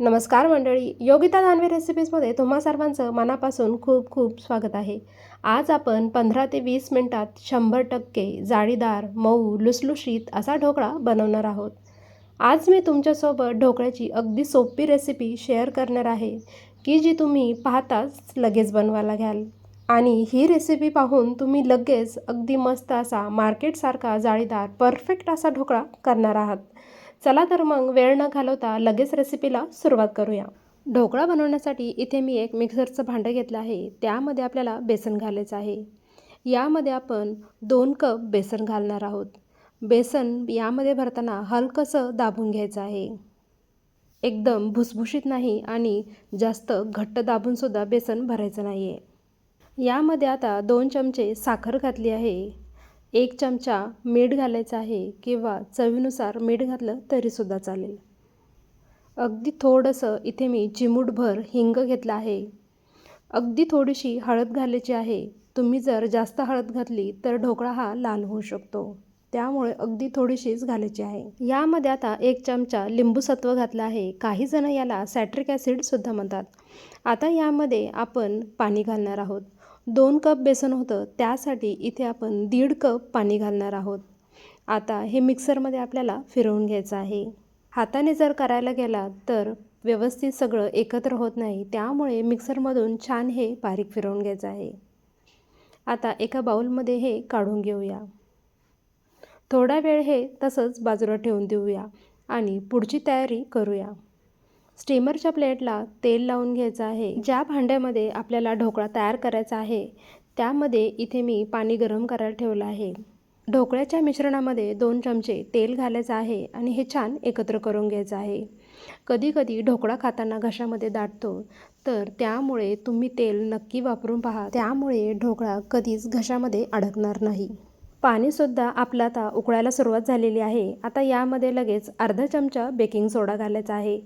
नमस्कार मंडळी योगिता दानवे रेसिपीजमध्ये तुम्हा सर्वांचं मनापासून खूप खूप स्वागत आहे. आज आपण पंधरा ते वीस मिनटात शंभर टक्के जाळीदार मऊ लुसलुशीत असा ढोकळा बनवणार आहोत. आज मी तुमच्यासोबत ढोकळ्याची अगदी सोपी रेसिपी शेअर करणार आहे की जी तुम्ही पाहताच लगेच बनवायला घ्याल. आणि ही रेसिपी पाहून तुम्ही लगेच अगदी मस्त असा मार्केटसारखा जाळीदार परफेक्ट असा ढोकळा करणार आहात. चला तर मग वेळ न घालवता लगेच रेसिपीला सुरुवात करूया. ढोकळा बनवण्यासाठी इथे मी एक मिक्सरचं भांडं घेतलं आहे. त्यामध्ये आपल्याला बेसन घालायचं आहे. यामध्ये आपण दोन कप बेसन घालणार आहोत. बेसन यामध्ये भरताना हलकंसं दाबून घ्यायचं आहे. एकदम भुसभुशीत नाही आणि जास्त घट्ट दाबूनसुद्धा बेसन भरायचं नाही आहे यामध्ये आता दोन चमचे साखर घातली आहे. एक चमचा मीठ घालायचं आहे किंवा चवीनुसार मीठ घातलं तरीसुद्धा चालेल. अगदी थोडंसं इथे मी चिमूटभर हिंग घेतलं आहे. अगदी थोडीशी हळद घालायची आहे. तुम्ही जर जास्त हळद घातली तर ढोकळा हा लाल होऊ शकतो. त्यामुळे अगदी थोडीशीच घालायची आहे. यामध्ये आता एक चमचा लिंबू सत्व घातलं आहे. काही जण याला सॅट्रिक ॲसिडसुद्धा म्हणतात. आता यामध्ये आपण पाणी घालणार आहोत. दोन कप बेसन होतं त्यासाठी इथे आपण दीड कप पाणी घालणार आहोत. आता हे मिक्सरमध्ये आपल्याला फिरवून घ्यायचं आहे. हाताने जर करायला गेला तर व्यवस्थित सगळं एकत्र होत नाही त्यामुळे मिक्सरमधून छान हे बारीक फिरवून घ्यायचं आहे. आता एका बाऊलमध्ये हे काढून घेऊया. थोडा वेळ हे तसंच बाजूला ठेवून देऊया आणि पुढची तयारी करूया. स्टीमरच्या प्लेटला तेल लावून घ्यायचं आहे. ज्या भांड्यामध्ये आपल्याला ढोकळा तयार करायचा आहे त्यामध्ये इथे मी पाणी गरम करायला ठेवलं आहे. ढोकळ्याच्या मिश्रणामध्ये दोन चमचे तेल घालायचं आहे आणि हे छान एकत्र करून घ्यायचं आहे. कधीकधी ढोकळा खाताना घशामध्ये दाटतो तर त्यामुळे तुम्ही तेल नक्की वापरून पहा. त्यामुळे ढोकळा कधीच घशामध्ये अडकणार नाही. पाणीसुद्धा आपलं आता उकळायला सुरुवात झालेली आहे. आता यामध्ये लगेच अर्धा चमचा बेकिंग सोडा घालायचा आहे.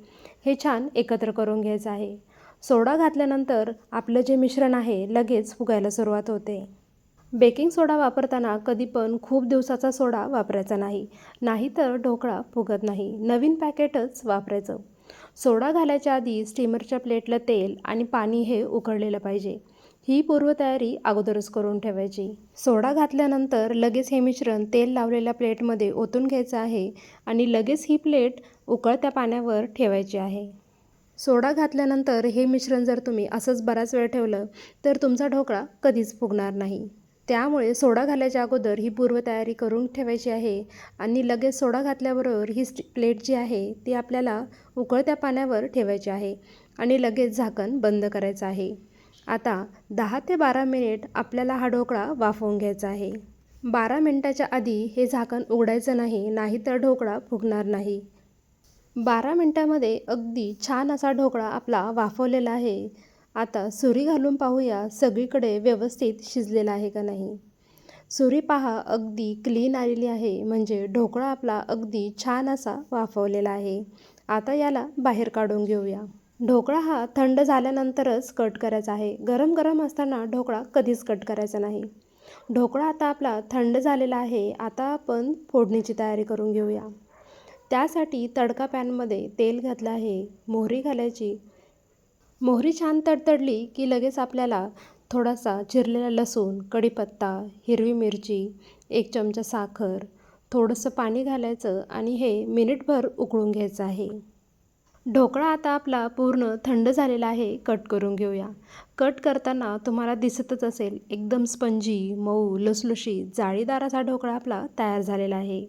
हे छान एकत्र करून घ्यायचं आहे. सोडा घातल्यानंतर आपलं जे मिश्रण आहे लगेच फुगायला सुरुवात होते. बेकिंग सोडा वापरताना कधी पण खूप दिवसाचा सोडा वापरायचा नाही. नाहीतर ढोकळा फुगत नाही. नवीन पॅकेटच वापरायचं. सोडा घालायच्या आधी स्टीमरच्या प्लेटला तेल आणि पाणी हे उकळलेलं पाहिजे. ही पूर्वतयारी अगोदरच करून ठेवायची. सोडा घातल्यानंतर लगेच हे मिश्रण तेल लावलेल्या प्लेटमध्ये ओतून घ्यायचं आहे आणि लगेच ही प्लेट उकळत्या पाण्यावर ठेवायची आहे. सोडा घातल्यानंतर हे मिश्रण जर तुम्ही असंच बराच वेळ ठेवलं तर तुमचा ढोकळा कधीच फुगणार नाही. त्यामुळे सोडा घालायच्या अगोदर ही पूर्वतयारी करून ठेवायची आहे आणि लगेच सोडा घातल्याबरोबर ही प्लेट जी आहे ती आपल्याला उकळत्या पाण्यावर ठेवायची आहे आणि लगेच झाकण बंद करायचं आहे. आता दहा ते बारा मिनिट आपल्याला हा ढोकळा वाफवून घ्यायचा आहे. बारा मिनटाच्या आधी हे झाकण उघडायचं नाही नाहीतर ढोकळा फुगणार नाही. बारा मिनटामध्ये अगदी छान असा ढोकळा आपला वाफवलेला आहे. आता सुरी घालून पाहूया सगळीकडे व्यवस्थित शिजलेला आहे का नाही. सुरी पहा अगदी क्लीन आलेली आहे म्हणजे ढोकळा आपला अगदी छान असा वाफवलेला आहे. आता याला बाहेर काढून घेऊया. ढोकळा हा थंड झाल्यानंतरच कट करायचा आहे. गरम गरम असताना ढोकळा कधीच कट करायचा नाही. ढोकळा आता आपला थंड झालेला आहे. आता आपण फोडणीची तयारी करून घेऊया. त्यासाठी तडका पॅनमध्ये तेल घातलं आहे. मोहरी घालायची. मोहरी छान तडतडली की लगेच आपल्याला थोडासा चिरलेला लसूण कढीपत्ता हिरवी मिरची एक चमचा साखर थोडंसं पाणी घालायचं आणि हे मिनिटभर उकळून घ्यायचं आहे. ढोकळा आता आपला पूर्ण थंड झालेला आहे कट करून घेऊया. कट करताना तुम्हाला दिसतच असेल एकदम स्पंजी मऊ लुसलुशी जाळीदार असा ढोकळा आपला तयार झालेला आहे.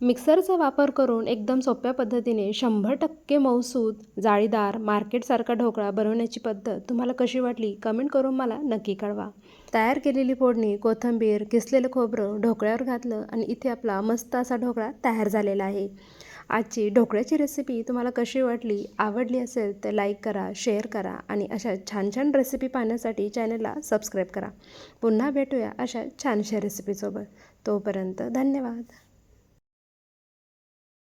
मिक्सरचा वापर करून एकदम सोप्या पद्धतीने शंभर टक्के मौसूद जाळीदार मार्केटसारखा ढोकळा बनवण्याची पद्धत तुम्हाला कशी वाटली कमेंट करून मला नक्की कळवा. तयार केलेली फोडणी कोथिंबीर किसलेलं खोबरं ढोकळ्यावर घातलं आणि इथे आपला मस्त असा ढोकळा तयार झालेला आहे. आजची ढोकळ्याची रेसिपी तुम्हाला कशी वाटली आवडली असेल तर लाईक करा शेअर करा आणि अशा छान छान रेसिपी पाहण्यासाठी चॅनलला सबस्क्राईब करा. पुन्हा भेटूया अशा छानशा रेसिपीसोबत तोपर्यंत धन्यवाद.